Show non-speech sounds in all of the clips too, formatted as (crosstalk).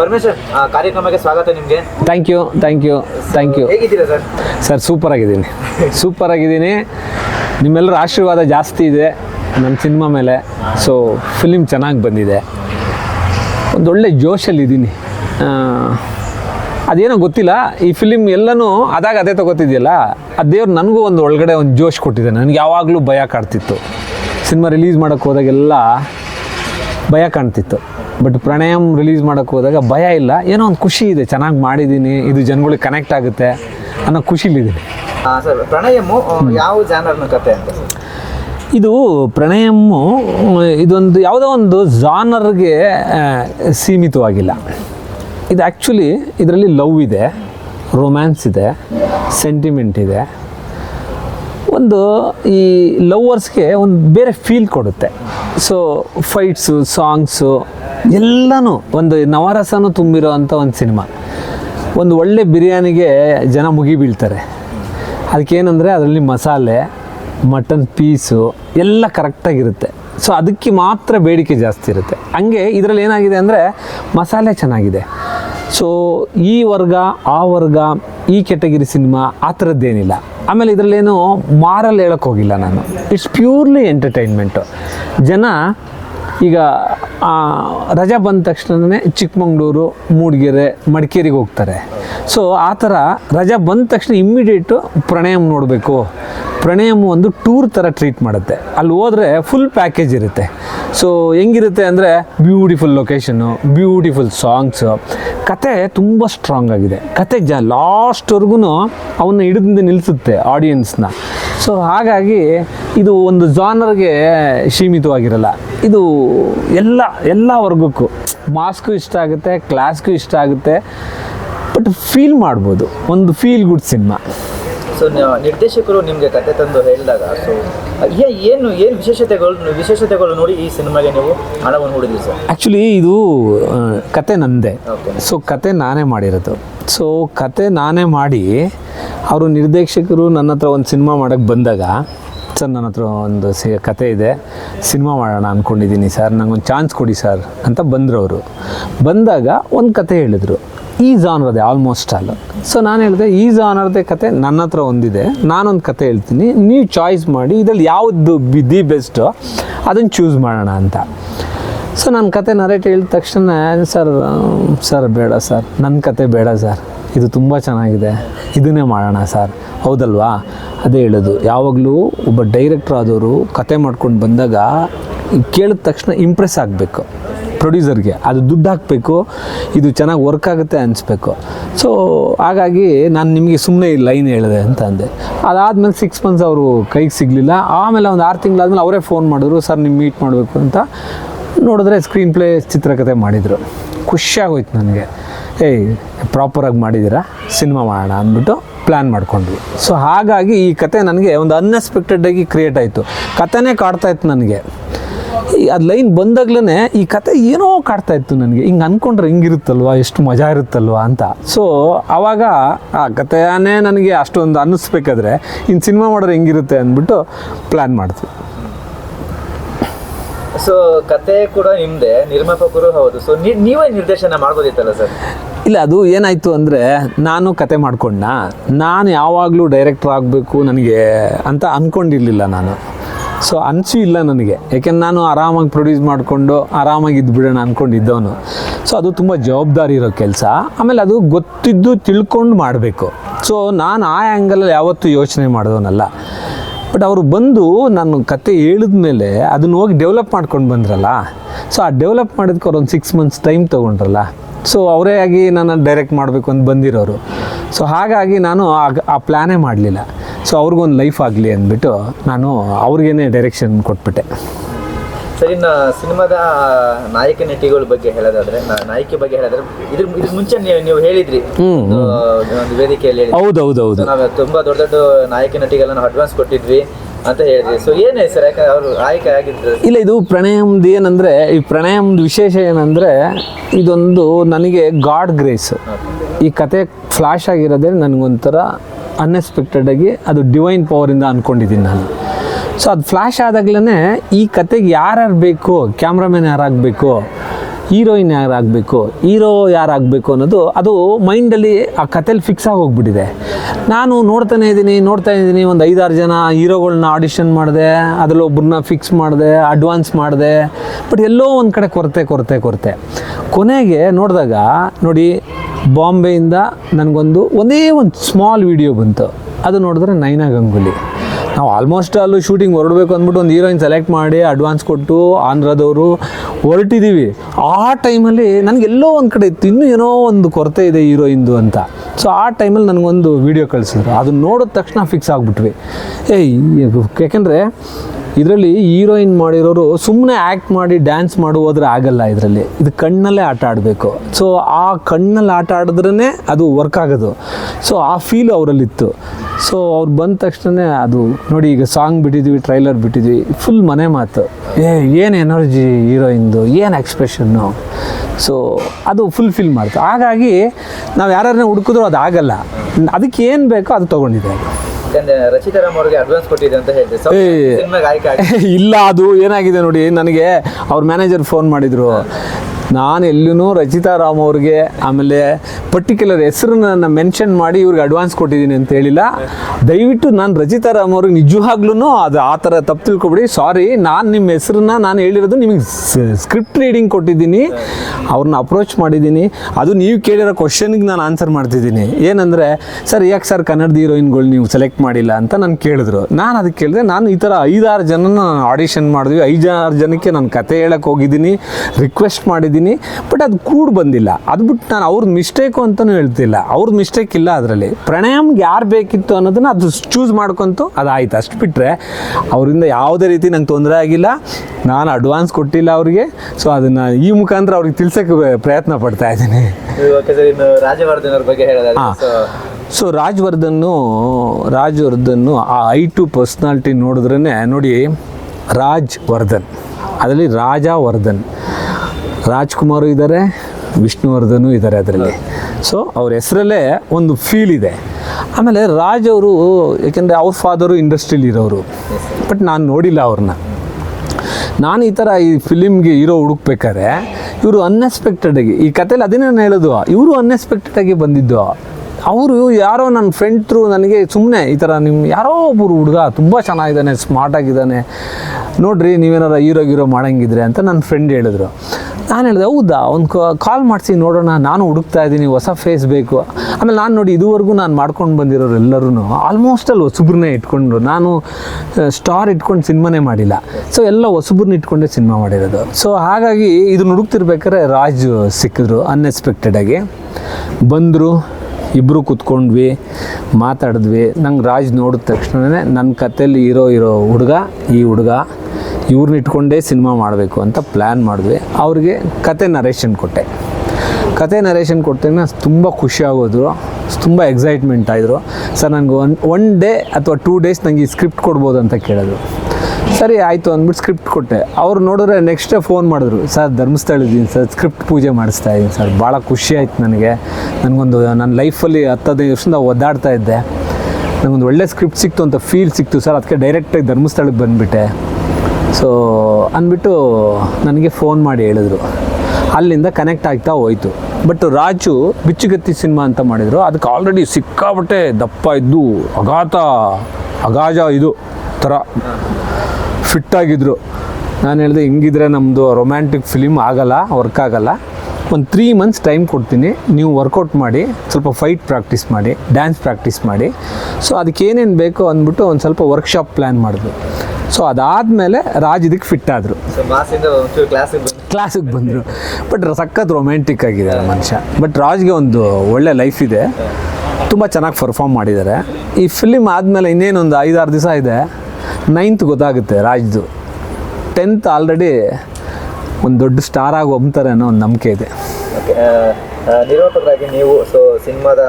ಪರಮೇಶ್ವರ್ ಕಾರ್ಯಕ್ರಮಕ್ಕೆ ಸ್ವಾಗತ ನಿಮಗೆ. Thank you thank you thank you ಹೇಗಿದ್ದೀರಾ ಸರ್? ಸರ್ ಸೂಪರ್ ಆಗಿದ್ದೀನಿ. ಸೂಪರ್ ಆಗಿದ್ದೀನಿ. ನಿಮ್ಮೆಲ್ಲರ ಆಶೀರ್ವಾದ ಜಾಸ್ತಿ ಇದೆ ನನ್ನ ಸಿನಿಮಾ ಮೇಲೆ. ಸೊ ಫಿಲಿಮ್ ಚೆನ್ನಾಗಿ ಬಂದಿದೆ. ಒಂದೊಳ್ಳೆ ಜೋಶಲ್ಲಿ ಇದ್ದೀನಿ. ಅದೇನೋ ಗೊತ್ತಿಲ್ಲ ಈ ಫಿಲಿಮ್ ಎಲ್ಲನೂ ಅದಾಗ ಅದೇ ತಗೋತಿದೆಯಲ್ಲ ಆ ದೇವ್ರು ನನಗೂ ಒಂದು ಒಳಗಡೆ ಒಂದು ಜೋಶ್ ಕೊಟ್ಟಿದೆ. ನನಗೆ ಯಾವಾಗಲೂ ಭಯ ಕಾಡ್ತಿತ್ತು. ಸಿನಿಮಾ ರಿಲೀಸ್ ಮಾಡೋಕ್ಕೆ ಹೋದಾಗೆಲ್ಲ ಭಯ ಕಾಣ್ತಿತ್ತು. ಬಟ್ ಪ್ರಣಯಂ ರಿಲೀಸ್ ಮಾಡೋಕ್ಕೆ ಹೋದಾಗ ಭಯ ಇಲ್ಲ. ಏನೋ ಒಂದು ಖುಷಿ ಇದೆ. ಚೆನ್ನಾಗಿ ಮಾಡಿದ್ದೀನಿ ಇದು ಜನಗಳಿಗೆ ಕನೆಕ್ಟ್ ಆಗುತ್ತೆ ಅನ್ನೋ ಖುಷಿಲಿದ್ದೀನಿ ಸರ್ ಪ್ರಣಯಮು ಯಾವ ಜಾನರ್ನ ಕತೆ ಅಂತ ಇದು ಪ್ರಣಯಮ್ಮು ಇದೊಂದು ಯಾವುದೋ ಒಂದು ಜಾನರ್ಗೆ ಸೀಮಿತವಾಗಿಲ್ಲ. ಇದು ಆ್ಯಕ್ಚುಲಿ ಇದರಲ್ಲಿ ಲವ್ ಇದೆ ರೊಮ್ಯಾನ್ಸ್ ಇದೆ ಸೆಂಟಿಮೆಂಟ್ ಇದೆ. ಒಂದು ಈ ಲವ್ವರ್ಸ್ಗೆ ಒಂದು ಬೇರೆ ಫೀಲ್ ಕೊಡುತ್ತೆ. ಸೊ ಫೈಟ್ಸು ಸಾಂಗ್ಸು ಎಲ್ಲನೂ ಒಂದು ನವರಸನೂ ತುಂಬಿರೋ ಅಂಥ ಒಂದು ಸಿನಿಮಾ. ಒಂದು ಒಳ್ಳೆ ಬಿರಿಯಾನಿಗೆ ಜನ ಮುಗಿಬೀಳ್ತಾರೆ ಅದಕ್ಕೇನೆಂದರೆ ಅದರಲ್ಲಿ ಮಸಾಲೆ ಮಟನ್ ಪೀಸು ಎಲ್ಲ ಕರೆಕ್ಟಾಗಿರುತ್ತೆ ಸೊ ಅದಕ್ಕೆ ಮಾತ್ರ ಬೇಡಿಕೆ ಜಾಸ್ತಿ ಇರುತ್ತೆ. ಹಂಗೆ ಇದರಲ್ಲಿ ಏನಾಗಿದೆ ಅಂದರೆ ಮಸಾಲೆ ಚೆನ್ನಾಗಿದೆ. ಸೊ ಈ ವರ್ಗ, ಆ ವರ್ಗ ಈ ಕೆಟಗರಿ ಸಿನಿಮಾ ಆ ಥರದ್ದೇನಿಲ್ಲ. ಆಮೇಲೆ ಇದರಲ್ಲೇನು ಮಾರಲ್ ಹೇಳಕ್ಕೆ ಹೋಗಿಲ್ಲ ನಾನು. ಇಟ್ಸ್ ಪ್ಯೂರ್ಲಿ ಎಂಟರ್ಟೈನ್ಮೆಂಟು ಜನ ಈಗ ರಜಾ ಬಂದ ತಕ್ಷಣವೇ ಚಿಕ್ಕಮಂಗ್ಳೂರು, ಮೂಡಿಗೆರೆ, ಮಡಿಕೇರಿಗೆ ಹೋಗ್ತಾರೆ. ಸೊ ಆ ಥರ ರಜಾ ಬಂದ ತಕ್ಷಣ ಇಮ್ಮಿಡಿಯೇಟು ಪ್ರಣಯಂ ನೋಡಬೇಕು. ಪ್ರಣಯಂ ಒಂದು ಟೂರ್ ಥರ ಟ್ರೀಟ್ ಮಾಡುತ್ತೆ. ಅಲ್ಲಿ ಹೋದರೆ ಫುಲ್ ಪ್ಯಾಕೇಜ್ ಇರುತ್ತೆ. ಸೊ ಹೆಂಗಿರುತ್ತೆ ಅಂದರೆ ಬ್ಯೂಟಿಫುಲ್ ಲೊಕೇಶನ್ನು ಬ್ಯೂಟಿಫುಲ್ ಸಾಂಗ್ಸು ಕತೆ ತುಂಬ ಸ್ಟ್ರಾಂಗ್ ಆಗಿದೆ. ಕತೆ ಜ ಲಾಸ್ಟ್ವರೆಗೂ ಅವನ್ನ ಹಿಡಿದಿಂದ ನಿಲ್ಲಿಸುತ್ತೆ ಆಡಿಯನ್ಸ್ನ ಸೊ ಹಾಗಾಗಿ ಇದು ಒಂದು ಜಾನರ್ಗೆ ಸೀಮಿತವಾಗಿರಲ್ಲ. ಇದು ಎಲ್ಲ ಎಲ್ಲ ವರ್ಗಕ್ಕೂ. ಮಾಸ್ಗೂ ಇಷ್ಟ ಆಗುತ್ತೆ ಕ್ಲಾಸ್ಗೂ ಇಷ್ಟ ಆಗುತ್ತೆ ಬಟ್ ಫೀಲ್ ಮಾಡ್ಬೋದು. ಒಂದು ಫೀಲ್ ಗುಡ್ ಸಿನಿಮಾ ಸೊ ನಿರ್ದೇಶಕರು ನಿಮಗೆ ಕತೆ ತಂದು ಹೇಳಿದಾಗ ಸೊ ಏನು ಏನು ವಿಶೇಷತೆಗಳು ವಿಶೇಷತೆಗಳು ನೋಡಿ ಈ ಸಿನಿಮಾಗೆ ನೀವು ಹಣವನ್ನು ಹೂಡಿದ್ರಿ ಸರ್. ಆ್ಯಕ್ಚುಲಿ ಇದು ಕತೆ ನಂದೆ. ಸೊ ಕತೆ ನಾನೇ ಮಾಡಿರೋದು. ಸೊ ಕತೆ ನಾನೇ ಮಾಡಿ ಅವರು ನಿರ್ದೇಶಕರು ನನ್ನ ಹತ್ರ ಒಂದು ಸಿನಿಮಾ ಮಾಡೋಕ್ಕೆ ಬಂದಾಗ ಸರ್ ನನ್ನ ಹತ್ರ ಒಂದು ಸಿ ಕತೆ ಇದೆ ಸಿನಿಮಾ ಮಾಡೋಣ ಅಂದ್ಕೊಂಡಿದ್ದೀನಿ ಸರ್ ನಂಗೊಂದು ಚಾನ್ಸ್ ಕೊಡಿ ಸರ್ ಅಂತ ಬಂದರು ಅವರು. ಬಂದಾಗ ಒಂದು ಕತೆ ಹೇಳಿದರು. ಈ ಜಾನರ್ದೆ ಆಲ್ಮೋಸ್ಟ್ ಆಲ್ ಸೊ ನಾನು ಹೇಳಿದೆ, ಈ ಜಾನರ್ದೆ ಕತೆ ನನ್ನ ಹತ್ರ ಒಂದಿದೆ. ನಾನೊಂದು ಕತೆ ಹೇಳ್ತೀನಿ. ನೀವು ಚಾಯ್ಸ್ ಮಾಡಿ, ಇದರಲ್ಲಿ ಯಾವುದು ಬಿ ದಿ ಬೆಸ್ಟು ಅದನ್ನು ಚೂಸ್ ಮಾಡೋಣ ಅಂತ. ಸೊ ನನ್ನ ಕತೆ ನರೇಟ್ ಹೇಳಿದ ತಕ್ಷಣ, ಸರ್ ಸರ್, ಬೇಡ ಸರ್. ನನ್ನ ಕತೆ ಬೇಡ ಸರ್. ಇದು ತುಂಬ ಚೆನ್ನಾಗಿದೆ. ಇದನ್ನೇ ಮಾಡೋಣ ಸರ್. ಹೌದಲ್ವಾ? ಅದೇ ಹೇಳೋದು. ಯಾವಾಗಲೂ ಒಬ್ಬ ಡೈರೆಕ್ಟ್ರ್ ಆದವರು ಕತೆ ಮಾಡ್ಕೊಂಡು ಬಂದಾಗ ಕೇಳಿದ ತಕ್ಷಣ ಇಂಪ್ರೆಸ್ ಆಗಬೇಕು. ಪ್ರೊಡ್ಯೂಸರ್ಗೆ. ಅದು ದುಡ್ಡು ಹಾಕಬೇಕು, ಇದು ಚೆನ್ನಾಗಿ ವರ್ಕ್ ಆಗುತ್ತೆ ಅನಿಸ್ಬೇಕು. ಸೊ ಹಾಗಾಗಿ ನಾನು ನಿಮಗೆ ಸುಮ್ಮನೆ ಈ ಲೈನ್ ಹೇಳಿದೆ ಅಂತ ಅಂದೆ. ಅದಾದಮೇಲೆ ಸಿಕ್ಸ್ ಮಂತ್ಸ್ ಅವರು ಕೈಗೆ ಸಿಗಲಿಲ್ಲ. ಆಮೇಲೆ ಒಂದು ಆರು ತಿಂಗಳಾದ್ಮೇಲೆ ಅವರೇ ಫೋನ್ ಮಾಡಿದ್ರು, ಸರ್ ನಿಮ್ಮ ಮೀಟ್ ಮಾಡಬೇಕು ಅಂತ. ನೋಡಿದ್ರೆ ಸ್ಕ್ರೀನ್ ಪ್ಲೇ ಚಿತ್ರಕಥೆ ಮಾಡಿದರು ಖುಷಿಯಾಗೋಯ್ತು ನನಗೆ. ಏಯ್ ಪ್ರಾಪರಾಗಿ ಮಾಡಿದ್ದೀರಾ ಸಿನಿಮಾ ಮಾಡೋಣ ಅಂದ್ಬಿಟ್ಟು ಪ್ಲ್ಯಾನ್ ಮಾಡಿಕೊಂಡ್ವಿ. ಸೊ ಹಾಗಾಗಿ ಈ ಕತೆ ನನಗೆ ಒಂದು ಅನ್ಎಕ್ಸ್ಪೆಕ್ಟೆಡಾಗಿ ಕ್ರಿಯೇಟ್ ಆಯಿತು. ಕತೆನೇ ಕಾಡ್ತಾಯಿತ್ತು ನನಗೆ. ಅದು ಲೈನ್ ಬಂದಾಗ್ಲೇ ಈ ಕತೆ ಏನೋ ಕಾಡ್ತಾ ಇತ್ತು ನನಗೆ. ಹಿಂಗೆ ಅಂದ್ಕೊಂಡ್ರೆ ಹಿಂಗಿರುತ್ತಲ್ವ? ಎಷ್ಟು ಮಜಾ ಇರುತ್ತಲ್ವ ಅಂತ. ಸೊ ಆವಾಗ ಆ ಕಥೆಯೇ ನನಗೆ ಅಷ್ಟೊಂದು ಅನ್ನಿಸ್ಬೇಕಾದ್ರೆ ಇನ್ನು ಸಿನಿಮಾ ಮಾಡೋರು ಹೆಂಗಿರುತ್ತೆ ಅಂದ್ಬಿಟ್ಟು ಪ್ಲ್ಯಾನ್ ಮಾಡ್ತೀವಿ ಸೊ ಕತೆ ಕೂಡ ನಿಮ್ದೆ. ನಿರ್ಮಾಪಕರು ಹೌದು. ಸೊ ನೀವೇ ನಿರ್ದೇಶನ ಮಾಡ್ಬೋದಿತ್ತಲ್ಲ ಸರ್? ಇಲ್ಲ ಅದು ಏನಾಯಿತು ಅಂದರೆ ನಾನು ಕತೆ ಮಾಡ್ಕೊಂಡ ನಾನು ಯಾವಾಗಲೂ ಡೈರೆಕ್ಟರ್ ಆಗಬೇಕು ನನಗೆ ಅಂತ ಅಂದ್ಕೊಂಡಿರಲಿಲ್ಲ ನಾನು. ಸೊ ಅನಿಸು ಇಲ್ಲ ನನಗೆ. ಯಾಕೆಂದ್ರೆ ನಾನು ಆರಾಮಾಗಿ ಪ್ರೊಡ್ಯೂಸ್ ಮಾಡಿಕೊಂಡು ಆರಾಮಾಗಿ ಇದ್ಬಿಡೋಣ ಅಂದ್ಕೊಂಡಿದ್ದವನು ಸೊ ಅದು ತುಂಬ ಜವಾಬ್ದಾರಿ ಇರೋ ಕೆಲಸ. ಆಮೇಲೆ ಅದು ಗೊತ್ತಿದ್ದು ತಿಳ್ಕೊಂಡು ಮಾಡಬೇಕು. ಸೊ ನಾನು ಆ ಆ್ಯಂಗಲಲ್ಲಿ ಯಾವತ್ತೂ ಯೋಚನೆ ಮಾಡಿದವನಲ್ಲ. ಬಟ್ ಅವರು ಬಂದು ನಾನು ಕತೆ ಹೇಳಿದ ಮೇಲೆ ಅದನ್ನ ಹೋಗಿ ಡೆವಲಪ್ ಮಾಡ್ಕೊಂಡು ಬಂದ್ರಲ್ಲ. ಸೊ ಆ ಡೆವಲಪ್ ಮಾಡಿದ್ಕೆ ಒಂದು ಸಿಕ್ಸ್ ಮಂತ್ಸ್ ಟೈಮ್ ತೊಗೊಂಡ್ರಲ್ಲ. ಸೊ ಅವರೇ ಆಗಿ ನಾನು ಡೈರೆಕ್ಟ್ ಮಾಡಬೇಕು ಅಂತ ಬಂದಿರೋರು. ಸೊ ಹಾಗಾಗಿ ನಾನು ಆ ಪ್ಲ್ಯಾನೇ ಮಾಡಲಿಲ್ಲ. ಸೊ ಅವ್ರಿಗೊಂದು ಲೈಫ್ ಆಗಲಿ ಅಂದ್ಬಿಟ್ಟು ನಾನು ಅವ್ರಿಗೇನೆ ಡೈರೆಕ್ಷನ್ ಕೊಟ್ಬಿಟ್ಟೆ. ಸರ್ ಇನ್ನು ಸಿನಿಮಾದ ನಾಯಕ ನಟಿಗಳ ಬಗ್ಗೆ ಹೇಳೋದಾದ್ರೆ ನಾ- ನಾಯಕಿ ಬಗ್ಗೆ ಹೇಳೋದಾದ್ರೆ ಇದ್ರ ಇದ್ರ ಮುಂಚೆ ನೀವು ನೀವು ಹೇಳಿದ್ರಿ. ಒಂದು ಒಂದು ವೇದಿಕೆಯಲ್ಲಿ ಹೇಳಿದ್ರಿ. ಹೌದು ಹೌದು ನಾವು ತುಂಬಾ ದೊಡ್ಡ ದೊಡ್ಡ ನಾಯಕ ನಟಿಗಳನ್ನ ಅಡ್ವಾನ್ಸ್ ಕೊಟ್ಟಿದ್ವಿ ಅಂತ ಹೇಳಿದ್ರಿ. ಸೊ ಏನೇ ಸರ್ ಯಾಕಂದ್ರೆ ಅವರು ಆಯ್ಕೆ ಆಗಿದ್ರು? ಇಲ್ಲ ಇದು ಪ್ರಣಯಮ್ದು ಏನಂದರೆ ಈ ಪ್ರಣಯಮ್ದು ವಿಶೇಷ ಏನಂದರೆ ಇದೊಂದು ನನಗೆ ಗಾಡ್ ಗ್ರೇಸ್. ಈ ಕತೆ ಫ್ಲಾಶ್ ಆಗಿರೋದೇ ನನಗೊಂಥರ ಅನ್ಎಕ್ಸ್ಪೆಕ್ಟೆಡಾಗಿ ಅದು ಡಿವೈನ್ ಪವರಿಂದ ಅಂದ್ಕೊಂಡಿದ್ದೀನಿ ನಾನು. ಸೊ ಅದು ಫ್ಲ್ಯಾಶ್ ಆದಾಗ್ಲೇ ಈ ಕತೆಗೆ ಯಾರ್ಯಾರು ಬೇಕು ಕ್ಯಾಮ್ರಾಮ್ಯಾನ್ ಯಾರಾಗಬೇಕು ಹೀರೋಯಿನ್ ಯಾರಾಗಬೇಕು ಹೀರೋ ಯಾರಾಗಬೇಕು ಅನ್ನೋದು ಅದು ಮೈಂಡಲ್ಲಿ ಆ ಕತೆಲಿ ಫಿಕ್ಸ್ ಆಗಿ ಹೋಗ್ಬಿಟ್ಟಿದೆ. ನಾನು ನೋಡ್ತಾನೆ ಇದ್ದೀನಿ, ನೋಡ್ತಾ ಇದ್ದೀನಿ, ಒಂದು ಐದಾರು ಜನ ಹೀರೋಗಳನ್ನ ಆಡಿಷನ್ ಮಾಡಿದೆ, ಅದರಲ್ಲಿ ಒಬ್ಬರನ್ನ ಫಿಕ್ಸ್ ಮಾಡಿದೆ ಅಡ್ವಾನ್ಸ್ ಮಾಡಿದೆ ಬಟ್ ಎಲ್ಲೋ ಒಂದು ಕಡೆ ಕೊರತೆ ಕೊರತೆ ಕೊರತೆ. ಕೊನೆಗೆ ನೋಡಿದಾಗ, ನೋಡಿ ಬಾಂಬೆಯಿಂದ ನನಗೊಂದು ಒಂದೇ ಒಂದು ಸ್ಮಾಲ್ ವಿಡಿಯೋ ಬಂತು. ಅದು ನೋಡಿದ್ರೆ ನೈನಾ ಗಂಗೂಲಿ ನಾವು ಆಲ್ಮೋಸ್ಟ್ ಅಲ್ಲೂ ಶೂಟಿಂಗ್ ಹೊರಡಬೇಕು ಅಂದ್ಬಿಟ್ಟು ಒಂದು ಹೀರೋಯಿನ್ ಸೆಲೆಕ್ಟ್ ಮಾಡಿ ಅಡ್ವಾನ್ಸ್ ಕೊಟ್ಟು ಆಂಧ್ರದವರು ಹೊರಟಿದ್ದೀವಿ ಆ ಟೈಮಲ್ಲಿ ನನಗೆಲ್ಲೋ ಒಂದು ಕಡೆ ಇತ್ತು. ಇನ್ನೂ ಏನೋ ಒಂದು ಕೊರತೆ ಇದೆ ಹೀರೋಯಿಂದು ಅಂತ. ಸೊ ಆ ಟೈಮಲ್ಲಿ ನನಗೊಂದು ವಿಡಿಯೋ ಕಳಿಸಿದ್ರು. ಅದನ್ನ ನೋಡಿದ ತಕ್ಷಣ ಫಿಕ್ಸ್ ಆಗಿಬಿಟ್ವಿ. ಏಯ್ ಯಾಕೆಂದರೆ ಇದರಲ್ಲಿ ಹೀರೋಯಿನ್ ಮಾಡಿರೋರು ಸುಮ್ಮನೆ ಆ್ಯಕ್ಟ್ ಮಾಡಿ ಡ್ಯಾನ್ಸ್ ಮಾಡುವುದ್ರೆ ಆಗಲ್ಲ ಇದರಲ್ಲಿ. ಇದು ಕಣ್ಣಲ್ಲೇ ಆಟ ಆಡಬೇಕು. ಸೊ ಆ ಕಣ್ಣಲ್ಲಿ ಆಟ ಆಡಿದ್ರೇ ಅದು ವರ್ಕ್ ಆಗೋದು. ಸೊ ಆ ಫೀಲ್ ಅವರಲ್ಲಿತ್ತು. ಸೊ ಅವ್ರು ಬಂದ ತಕ್ಷಣ ಅದು ನೋಡಿ ಈಗ ಸಾಂಗ್ ಬಿಟ್ಟಿದ್ವಿ ಟ್ರೈಲರ್ ಬಿಟ್ಟಿದ್ವಿ ಫುಲ್ ಮನೆ ಮಾತು. ಏ, ಏನು ಎನರ್ಜಿ ಹೀರೋಯಿಂದು ಏನು ಎಕ್ಸ್ಪ್ರೆಷನ್ನು ಸೊ ಅದು ಫುಲ್ ಫಿಲ್ ಮಾಡ್ತು. ಹಾಗಾಗಿ ನಾವು ಯಾರನ್ನ ಹುಡುಕಿದ್ರು ಅದು ಆಗಲ್ಲ. ಅದಕ್ಕೆ ಏನು ಬೇಕೋ ಅದು ತೊಗೊಂಡಿದೆ ಯಾಕಂದ್ರೆ ರಚಿತಾರಾಮ್ ಅವ್ರಿಗೆ ಅಡ್ವಾನ್ಸ್ ಕೊಟ್ಟಿದೆ ಅಂತ ಹೇಳಿದೆ. (laughs) ಇಲ್ಲ ಅದು ಏನಾಗಿದೆ ನೋಡಿ ನನಗೆ ಅವ್ರ ಮ್ಯಾನೇಜರ್ ಫೋನ್ ಮಾಡಿದರು. ನಾನು ಎಲ್ಲೂ ರಚಿತಾ ರಾಮ್ ಅವ್ರಿಗೆ ಆಮೇಲೆ ಪರ್ಟಿಕ್ಯುಲರ್ ಹೆಸರನ್ನ ಮೆನ್ಷನ್ ಮಾಡಿ ಇವ್ರಿಗೆ ಅಡ್ವಾನ್ಸ್ ಕೊಟ್ಟಿದ್ದೀನಿ ಅಂತ ಹೇಳಿಲ್ಲ. ದಯವಿಟ್ಟು ನಾನು ರಚಿತಾ ರಾಮ್ ಅವ್ರಿಗೆ ನಿಜವಾಗ್ಲೂ ಅದು ಆ ಥರ ತಪ್ಪು ತಿಳ್ಕೊಬಿಡಿ. ಸಾರಿ ನಾನು ನಿಮ್ಮ ಹೆಸರನ್ನ ನಾನು ಹೇಳಿರೋದು ನಿಮಗೆ ಸ್ಕ್ರಿಪ್ಟ್ ರೀಡಿಂಗ್ ಕೊಟ್ಟಿದ್ದೀನಿ. ಅವ್ರನ್ನ ಅಪ್ರೋಚ್ ಮಾಡಿದ್ದೀನಿ. ಅದು ನೀವು ಕೇಳಿರೋ ಕ್ವಶನ್ಗೆ ನಾನು ಆನ್ಸರ್ ಮಾಡ್ತಿದ್ದೀನಿ. ಏನಂದರೆ, ಸರ್, ಯಾಕೆ ಸರ್ ಕನ್ನಡದ ಹೀರೋಯಿನ್ಗಳು ನೀವು ಸೆಲೆಕ್ಟ್ ಮಾಡಿಲ್ಲ? ಅಂತ ನಾನು ಕೇಳಿದ್ರು. ನಾನು ಅದಕ್ಕೆ ಕೇಳಿದೆ, ನಾನು ಈ ಥರ ಐದಾರು ಜನನ ಆಡಿಷನ್ ಮಾಡಿದ್ವಿ. ಐದಾರು ಜನಕ್ಕೆ ನಾನು ಕತೆ ಹೇಳಕ್ಕೆ ಹೋಗಿದ್ದೀನಿ. ರಿಕ್ವೆಸ್ಟ್ ಮಾಡಿದ್ದೀನಿ. ಬಟ್ ಅದು ಕೂಡ್ ಬಂದಿಲ್ಲ. ಅದು ಬಿಟ್ಟು ನಾನು ಅವ್ರದ್ದು ಮಿಸ್ಟೇಕು ಅಂತಲೂ ಹೇಳ್ತಿಲ್ಲ. ಅವ್ರದ್ದು ಮಿಸ್ಟೇಕ್ ಇಲ್ಲ ಅದರಲ್ಲಿ. ಪ್ರಣಯಮ್ಗೆ ಯಾರು ಬೇಕಿತ್ತು ಅನ್ನೋದನ್ನು ಅದು ಚೂಸ್ ಮಾಡ್ಕೊಂತು ಅದಾಯ್ತು. ಅಷ್ಟು ಬಿಟ್ಟರೆ ಅವರಿಂದ ಯಾವುದೇ ರೀತಿ ನಂಗೆ ತೊಂದರೆ ಆಗಿಲ್ಲ. ನಾನು ಅಡ್ವಾನ್ಸ್ ಕೊಟ್ಟಿಲ್ಲ ಅವ್ರಿಗೆ. ಸೊ ಅದನ್ನು ಈ ಮುಖಾಂತರ ಅವ್ರಿಗೆ ತಿಳ್ಸೋಕ್ಕೆ ಪ್ರಯತ್ನ ಪಡ್ತಾ ಇದ್ದೀನಿ. ರಾಜವರ್ಧನ್ ಅವ್ರ ಬಗ್ಗೆ ಹೇಳೋದಾದ್ರೆ ಸೊ ಸೊ ರಾಜ್ವರ್ಧನ್ನು ರಾಜ್ವರ್ಧನ್ನು ಆ ಐ ಟು ಪರ್ಸ್ನಾಲಿಟಿ ನೋಡಿದ್ರೇ ನೋಡಿ ರಾಜ್ ವರ್ಧನ್ ಅದರಲ್ಲಿ ರಾಜ ವರ್ಧನ್ ರಾಜ್ಕುಮಾರು ಇದ್ದಾರೆ ವಿಷ್ಣುವರ್ಧನೂ ಇದ್ದಾರೆ ಅದರಲ್ಲಿ. ಸೊ ಅವ್ರ ಹೆಸರಲ್ಲೇ ಒಂದು ಫೀಲ್ ಇದೆ. ಆಮೇಲೆ ರಾಜ್ ಅವರು, ಯಾಕೆಂದರೆ ಅವ್ರ ಫಾದರು ಇಂಡಸ್ಟ್ರೀಲಿ ಇರೋರು ಬಟ್ ನಾನು ನೋಡಿಲ್ಲ ಅವ್ರನ್ನ ನಾನು ಈ ಥರ ಈ ಫಿಲಿಮ್ಗೆ ಹೀರೋ ಹುಡುಕ್ಬೇಕಾದ್ರೆ ಇವರು ಅನ್ಎಕ್ಸ್ಪೆಕ್ಟೆಡಾಗಿ ಈ ಕಥೆಲಿ ಅದೇ ನಾನು ಹೇಳೋದು, ಇವರು ಅನ್ಎಕ್ಸ್ಪೆಕ್ಟೆಡಾಗಿ ಬಂದಿದ್ದು. ಅವರು ಯಾರೋ ನನ್ನ ಫ್ರೆಂಡ್ ಥ್ರೂ ನನಗೆ ಸುಮ್ಮನೆ ಈ ಥರ ನಿಮ್ಮ ಯಾರೋ ಒಬ್ಬರು ಹುಡುಗ ತುಂಬ ಚೆನ್ನಾಗಿದ್ದಾನೆ ಸ್ಮಾರ್ಟಾಗಿದ್ದಾನೆ ನೋಡ್ರಿ ನೀವೇನಾರ ಹೀರೋ ಗೀರೋ ಮಾಡೋಂಗಿದ್ರೆ ಅಂತ ನನ್ನ ಫ್ರೆಂಡ್ ಹೇಳಿದ್ರು. ನಾನು ಹೇಳಿದೆ, ಹೌದಾ? ಒಂದು ಕಾಲ್ ಮಾಡಿಸಿ ನೋಡೋಣ, ನಾನು ಹುಡುಕ್ತಾ ಇದ್ದೀನಿ, ಹೊಸ ಫೇಸ್ ಬೇಕು. ಆಮೇಲೆ ನಾನು ನೋಡಿ ಇದುವರೆಗೂ ನಾನು ಮಾಡ್ಕೊಂಡು ಬಂದಿರೋರು ಎಲ್ಲರೂ ಆಲ್ಮೋಸ್ಟ್ ಅಲ್ಲಿ ಹೊಸಬ್ರನ್ನೇ ಇಟ್ಕೊಂಡು, ನಾನು ಸ್ಟಾರ್ ಇಟ್ಕೊಂಡು ಸಿನಿಮಾನೇ ಮಾಡಿಲ್ಲ. ಸೊ ಎಲ್ಲ ಹೊಸಬ್ರನ್ನ ಇಟ್ಕೊಂಡೇ ಸಿನಿಮಾ ಮಾಡಿರೋದು. ಸೊ ಹಾಗಾಗಿ ಇದನ್ನ ಹುಡುಕ್ತಿರ್ಬೇಕಾದ್ರೆ ರಾಜ್ ಸಿಕ್ಕಿದ್ರು ಅನ್ಎಕ್ಸ್ಪೆಕ್ಟೆಡಾಗಿ ಬಂದರು ಇಬ್ಬರು ಕೂತ್ಕೊಂಡ್ವಿ, ಮಾತಾಡಿದ್ವಿ. ನಂಗೆ ರಾಜ್ ನೋಡಿದ ತಕ್ಷಣವೇ ನನ್ನ ಕತೆಯಲ್ಲಿ ಇರೋ ಇರೋ ಹುಡುಗ, ಈ ಹುಡುಗ ಇವ್ರನ್ನ ಇಟ್ಕೊಂಡೇ ಸಿನಿಮಾ ಮಾಡಬೇಕು ಅಂತ ಪ್ಲ್ಯಾನ್ ಮಾಡಿದ್ವಿ. ಅವ್ರಿಗೆ ಕತೆ ನರೇಷನ್ ಕೊಟ್ಟೆ. ಕತೆ ನರೇಷನ್ ಕೊಡ್ತಾಗ ತುಂಬ ಖುಷಿ ಆಗೋದು ತುಂಬ ಎಕ್ಸೈಟ್ಮೆಂಟ್ ಆಯಿದ್ರು. ಸರ್ ನನಗೆ ಒನ್ ಒನ್ ಡೇ ಅಥವಾ ಟೂ ಡೇಸ್ ನನಗೆ ಈ ಸ್ಕ್ರಿಪ್ಟ್ ಕೊಡ್ಬೋದು ಅಂತ ಕೇಳಿದ್ರು. ಸರಿ, ಆಯಿತು ಅಂದ್ಬಿಟ್ಟು ಸ್ಕ್ರಿಪ್ಟ್ ಕೊಟ್ಟೆ. ಅವ್ರು ನೋಡಿದ್ರೆ ನೆಕ್ಸ್ಟ್ ಫೋನ್ ಮಾಡಿದ್ರು. ಸರ್ ಧರ್ಮಸ್ಥಳ ಇದ್ದೀನಿ ಸರ್ ಸ್ಕ್ರಿಪ್ಟ್ ಪೂಜೆ ಮಾಡಿಸ್ತಾ ಇದ್ದೀನಿ ಸರ್. ಭಾಳ ಖುಷಿ ಆಯ್ತು ನನಗೆ. ನನಗೊಂದು ನನ್ನ ಲೈಫಲ್ಲಿ ಹತ್ತದೈದು ವರ್ಷದಿಂದ ಒದ್ದಾಡ್ತಾ ಇದ್ದೆ. ನನಗೊಂದು ಒಳ್ಳೆ ಸ್ಕ್ರಿಪ್ಟ್ ಸಿಕ್ತು ಅಂತ ಫೀಲ್ ಸಿಕ್ತು ಸರ್. ಅದಕ್ಕೆ ಡೈರೆಕ್ಟಾಗಿ ಧರ್ಮಸ್ಥಳಕ್ಕೆ ಬಂದುಬಿಟ್ಟೆ. ಸೊ ಅಂದ್ಬಿಟ್ಟು ನನಗೆ ಫೋನ್ ಮಾಡಿ ಹೇಳಿದ್ರು. ಅಲ್ಲಿಂದ ಕನೆಕ್ಟ್ ಆಗ್ತಾ ಹೋಯ್ತು. ಬಟ್ ರಾಜು ಬಿಚ್ಚುಗತ್ತಿ ಸಿನಿಮಾ ಅಂತ ಮಾಡಿದರು. ಅದಕ್ಕೆ ಆಲ್ರೆಡಿ ಸಿಕ್ಕಾಬಟ್ಟೆ ದಪ್ಪ ಇದ್ದು ಅಗಾತ ಅಗಾಜ ಇದು ಥರ ಫಿಟ್ ಆಗಿದ್ರು. ನಾನು ಹೇಳಿದೆ, ಹಿಂಗಿದ್ರೆ ನಮ್ಮದು ರೊಮ್ಯಾಂಟಿಕ್ ಫಿಲಿಮ್ ಆಗಲ್ಲ ವರ್ಕ್ ಆಗಲ್ಲ. ಒಂದು ತ್ರೀ ಮಂತ್ಸ್ ಟೈಮ್ ಕೊಡ್ತೀನಿ. ನೀವು ವರ್ಕೌಟ್ ಮಾಡಿ, ಸ್ವಲ್ಪ ಫೈಟ್ ಪ್ರಾಕ್ಟೀಸ್ ಮಾಡಿ ಡ್ಯಾನ್ಸ್ ಪ್ರಾಕ್ಟೀಸ್ ಮಾಡಿ. ಸೊ ಅದಕ್ಕೆ ಏನೇನು ಬೇಕೋ ಅಂದ್ಬಿಟ್ಟು ಒಂದು ಸ್ವಲ್ಪ ವರ್ಕ್ಶಾಪ್ ಪ್ಲ್ಯಾನ್ ಮಾಡಿದ್ರು ಸೊ ಅದಾದಮೇಲೆ ರಾಜ್ ಇದಕ್ಕೆ ಫಿಟ್ ಆದರು. ಕ್ಲಾಸಿಗೆ ಬಂದು ಕ್ಲಾಸಿಗೆ ಬಂದರು. ಬಟ್ ಸಖತ್ ರೊಮ್ಯಾಂಟಿಕ್ ಆಗಿದ್ದಾರೆ ಮನುಷ್ಯ. ಬಟ್ ರಾಜ್ಗೆ ಒಂದು ಒಳ್ಳೆ ಲೈಫ್ ಇದೆ. ತುಂಬ ಚೆನ್ನಾಗಿ ಪರ್ಫಾರ್ಮ್ ಮಾಡಿದ್ದಾರೆ. ಈ ಫಿಲಿಮ್ ಆದಮೇಲೆ ಇನ್ನೇನೊಂದು ಐದಾರು ದಿವಸ ಇದೆ. ನೈನ್ತ್ ಗೊತ್ತಾಗುತ್ತೆ ರಾಜ್ದು. ಟೆಂತ್ ಆಲ್ರೆಡಿ ಒಂದು ದೊಡ್ಡ ಸ್ಟಾರ್ ಆಗಿ ಹೋಗ್ತಾರೆ ಅನ್ನೋ ಒಂದು ನಂಬಿಕೆ ಇದೆ. ಓಕೆ ನಿರ್ಮಾಪಕರಾಗಿ ನೀವು ಸೊ ಸಿನಿಮಾದ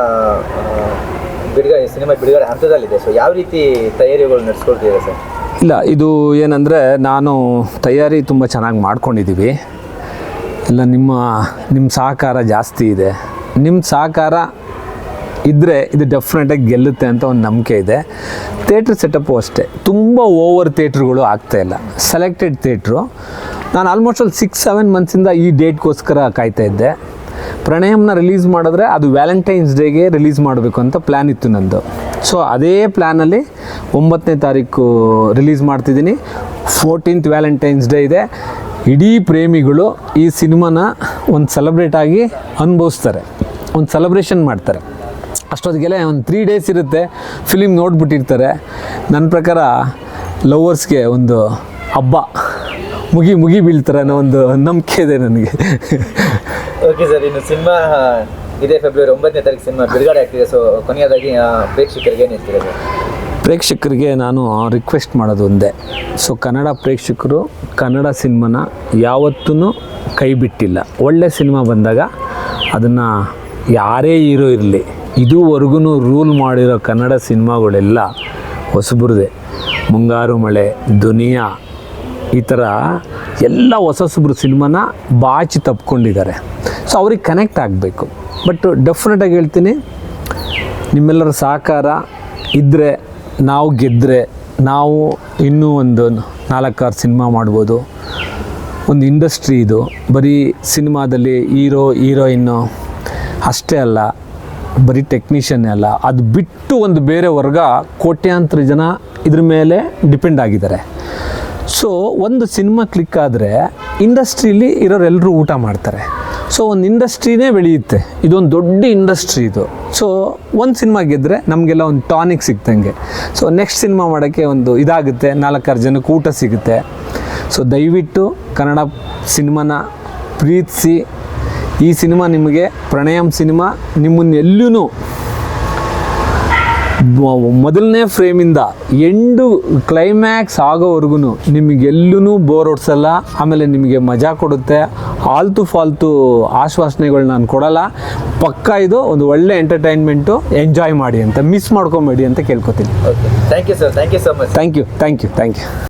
ಬಿಡುಗಡೆ ಸಿನಿಮಾ ಬಿಡುಗಡೆ ಹಂತದಲ್ಲಿದೆ. ಸೊ ಯಾವ ರೀತಿ ತಯಾರಿಗಳು ನಡೆಸ್ಕೊಳ್ತಿದೆ ಸರ್? ಇಲ್ಲ, ಇದು ಏನಂದರೆ ನಾನು ತಯಾರಿ ತುಂಬ ಚೆನ್ನಾಗಿ ಮಾಡ್ಕೊಂಡಿದ್ದೀವಿ ಇಲ್ಲ, ನಿಮ್ಮ ನಿಮ್ಮ ಸಹಕಾರ ಜಾಸ್ತಿ ಇದೆ. ನಿಮ್ಮ ಸಹಕಾರ ಇದ್ದರೆ ಇದು ಡೆಫಿನೆಟಾಗಿ ಗೆಲ್ಲುತ್ತೆ ಅಂತ ಒಂದು ನಂಬಿಕೆ ಇದೆ. ಥೇಟ್ರ್ ಸೆಟಪ್ಪು ಅಷ್ಟೇ. ತುಂಬ ಓವರ್ ಥೇಟ್ರ್ಗಳು ಆಗ್ತಾಯಿಲ್ಲ ಸೆಲೆಕ್ಟೆಡ್ ಥೇಟ್ರು ನಾನು ಆಲ್ಮೋಸ್ಟ್ ಅಲ್ಲಿ ಸಿಕ್ಸ್ ಸೆವೆನ್ ಮಂತ್ಸಿಂದ ಈ ಡೇಟ್ಗೋಸ್ಕರ ಕಾಯ್ತಾ ಇದ್ದೆ. ಪ್ರಣಯಮ್ನ ರಿಲೀಸ್ ಮಾಡಿದ್ರೆ ಅದು ವ್ಯಾಲೆಂಟೈನ್ಸ್ ಡೇಗೆ ರಿಲೀಸ್ ಮಾಡಬೇಕು ಅಂತ ಪ್ಲ್ಯಾನ್ ಇತ್ತು ನಂದು. ಸೊ ಅದೇ ಪ್ಲ್ಯಾನಲ್ಲಿ ಒಂಬತ್ತನೇ ತಾರೀಕು ರಿಲೀಸ್ ಮಾಡ್ತಿದ್ದೀನಿ. ಫೋರ್ಟೀನ್ತ್ ವ್ಯಾಲೆಂಟೈನ್ಸ್ ಡೇ ಇದೆ. ಇಡೀ ಪ್ರೇಮಿಗಳು ಈ ಸಿನಿಮಾನ ಒಂದು ಸೆಲೆಬ್ರೇಟ್ ಆಗಿ ಅನುಭವಿಸ್ತಾರೆ. ಒಂದು ಸೆಲೆಬ್ರೇಷನ್ ಮಾಡ್ತಾರೆ. ಅಷ್ಟೊತ್ತಿಗೆಲ್ಲ ಒಂದು ತ್ರೀ ಡೇಸ್ ಇರುತ್ತೆ. ಫಿಲಿಮ್ ನೋಡ್ಬಿಟ್ಟಿರ್ತಾರೆ. ನನ್ನ ಪ್ರಕಾರ ಲವರ್ಸ್ಗೆ ಒಂದು ಹಬ್ಬ ಮುಗಿ ಮುಗಿ ಬೀಳ್ತಾರೆ ಅನ್ನೋ ಒಂದು ನಂಬಿಕೆ ಇದೆ ನನಗೆ. ಓಕೆ ಸರ್ ಇನ್ನು ಸಿನಿಮಾ ಇದೇ ಫೆಬ್ರವರಿ ಒಂಬತ್ತನೇ ತಾರೀಕು ಸಿನಿಮಾ ಬಿಡುಗಡೆ ಆಗ್ತಿದೆ. ಸೊ ಕೊನೆಯದಾಗಿ ಪ್ರೇಕ್ಷಕರಿಗೆ ಏನು ಪ್ರೇಕ್ಷಕರಿಗೆ ನಾನು ರಿಕ್ವೆಸ್ಟ್ ಮಾಡೋದು ಒಂದೇ. ಸೊ ಕನ್ನಡ ಪ್ರೇಕ್ಷಕರು ಕನ್ನಡ ಸಿನಿಮಾನ ಯಾವತ್ತೂ ಕೈ ಬಿಟ್ಟಿಲ್ಲ. ಒಳ್ಳೆ ಸಿನಿಮಾ ಬಂದಾಗ ಅದನ್ನು ಯಾರೇ ಹೀರೋ ಇರಲಿ ಇದುವರೆಗೂ ರೂಲ್ ಮಾಡಿರೋ ಕನ್ನಡ ಸಿನಿಮಾಗಳೆಲ್ಲ ಹೊಸಬ್ರದೇ. ಮುಂಗಾರು ಮಳೆ, ದುನಿಯಾ, ಈ ಥರ ಎಲ್ಲ ಹೊಸ ಹೊಸಬ್ರು ಸಿನಿಮಾನ ಬಾಚಿ ತಪ್ಕೊಂಡಿದ್ದಾರೆ. ಸೊ ಅವ್ರಿಗೆ ಕನೆಕ್ಟ್ ಆಗಬೇಕು. ಬಟ್ ಡೆಫಿನೆಟಾಗಿ ಹೇಳ್ತೀನಿ, ನಿಮ್ಮೆಲ್ಲರ ಸಹಕಾರ ಇದ್ದರೆ ನಾವು ಗೆದ್ದರೆ ನಾವು ಇನ್ನೂ ಒಂದು ನಾಲ್ಕಾರು ಸಿನಿಮಾ ಮಾಡ್ಬೋದು. ಒಂದು ಇಂಡಸ್ಟ್ರಿ ಇದು. ಬರೀ ಸಿನಿಮಾದಲ್ಲಿ ಹೀರೋ ಹೀರೋಯಿನ್ನು ಅಷ್ಟೇ ಅಲ್ಲ, ಬರೀ ಟೆಕ್ನಿಷಿಯನ್ನೇ ಅಲ್ಲ, ಅದು ಬಿಟ್ಟು ಒಂದು ಬೇರೆ ವರ್ಗ ಕೋಟ್ಯಾಂತರ ಜನ ಇದ್ರ ಮೇಲೆ ಡಿಪೆಂಡ್ ಆಗಿದ್ದಾರೆ. ಸೊ ಒಂದು ಸಿನಿಮಾ ಕ್ಲಿಕ್ ಆದರೆ ಇಂಡಸ್ಟ್ರೀಲಿ ಇರೋರೆಲ್ಲರೂ ಊಟ ಮಾಡ್ತಾರೆ. ಸೊ ಒಂದು ಇಂಡಸ್ಟ್ರಿನೇ ಬೆಳೆಯುತ್ತೆ. ಇದೊಂದು ದೊಡ್ಡ ಇಂಡಸ್ಟ್ರಿ ಇದು. ಸೊ ಒಂದು ಸಿನಿಮಾ ಗೆದ್ದರೆ ನಮಗೆಲ್ಲ ಒಂದು ಟಾನಿಕ್ ಸಿಗ್ತಂಗೆ ಸೊ ನೆಕ್ಸ್ಟ್ ಸಿನಿಮಾ ಮಾಡೋಕ್ಕೆ ಒಂದು ಇದಾಗುತ್ತೆ. ನಾಲ್ಕಾರು ಜನಕ್ಕೆ ಊಟ ಸಿಗುತ್ತೆ. ಸೊ ದಯವಿಟ್ಟು ಕನ್ನಡ ಸಿನಿಮಾನ ಪ್ರೀತಿಸಿ. ಈ ಸಿನಿಮಾ ನಿಮಗೆ ಪ್ರಣಯಂ ಸಿನಿಮಾ. ನಿಮ್ಮನ್ನು ಎಲ್ಲೂ ಮೊದಲನೇ ಫ್ರೇಮಿಂದ ಎಂಡು ಕ್ಲೈಮ್ಯಾಕ್ಸ್ ಆಗೋವರೆಗೂ ನಿಮಗೆಲ್ಲೂ ಬೋರ್ ಹೊಡ್ಸಲ್ಲ ಆಮೇಲೆ ನಿಮಗೆ ಮಜಾ ಕೊಡುತ್ತೆ. ಆಲ್ತು ಫಾಲ್ತು ಆಶ್ವಾಸನೆಗಳು ನಾನು ಕೊಡಲ್ಲ. ಪಕ್ಕ ಇದು ಒಂದು ಒಳ್ಳೆ ಎಂಟರ್ಟೈನ್ಮೆಂಟು ಎಂಜಾಯ್ ಮಾಡಿ ಅಂತ ಮಿಸ್ ಮಾಡ್ಕೊಬೇಡಿ ಅಂತ ಕೇಳ್ಕೊತೀನಿ. Okay thank you sir thank you so much thank you thank you thank you